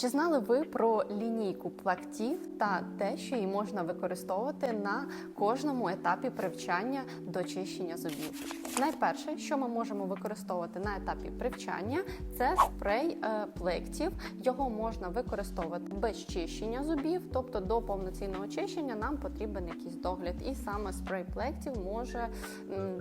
Чи знали ви про лінійку плактів та те, що її можна використовувати на кожному етапі привчання до чищення зубів? Найперше, що ми можемо використовувати на етапі привчання, це спрей е, плектів. Його можна використовувати без чищення зубів, тобто до повноцінного чищення нам потрібен якийсь догляд, і саме спрей плектів може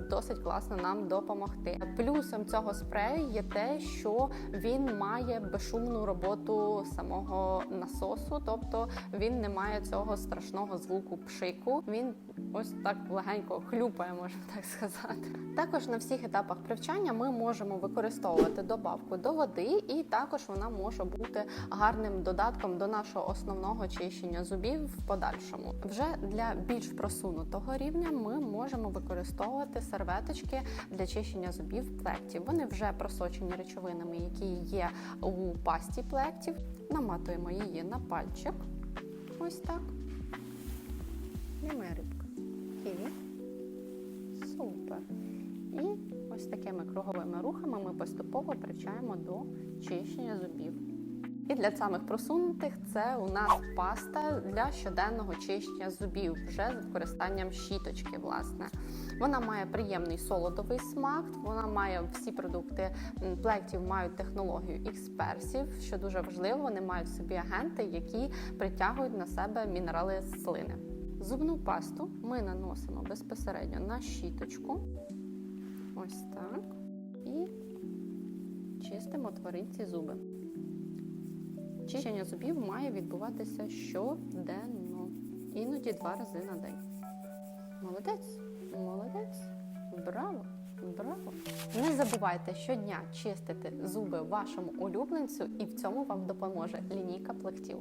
досить класно нам допомогти. Плюсом цього спрею є те, що він має безшумну роботу самого насосу, тобто він не має цього страшного звуку пшику. Він ось так легенько хлюпає, можна так сказати. Також на всіх етапах привчання ми можемо використовувати добавку до води, і також вона може бути гарним додатком до нашого основного чищення зубів в подальшому. Вже для більш просунутого рівня ми можемо використовувати серветочки для чищення зубів плектів. Вони вже просочені речовинами, які є у пасті плектів. Наматуємо її на пальчик. Ось так. І ось такими круговими рухами ми поступово привчаємо до чищення зубів. І для самих просунутих це у нас паста для щоденного чищення зубів вже з використанням щіточки. Власне, вона має приємний солодовий смак. Вона має всі продукти плектів мають технологію експерсів, що дуже важливо. Вони мають в собі агенти, які притягують на себе мінерали з слини. Зубну пасту ми наносимо безпосередньо на щіточку. Ось так. І чистимо тваринці зуби. Чищення зубів має відбуватися щоденно, іноді два рази на день. Молодець, молодець, браво, браво. Не забувайте щодня чистити зуби вашому улюбленцю, і в цьому вам допоможе лінійка плектів.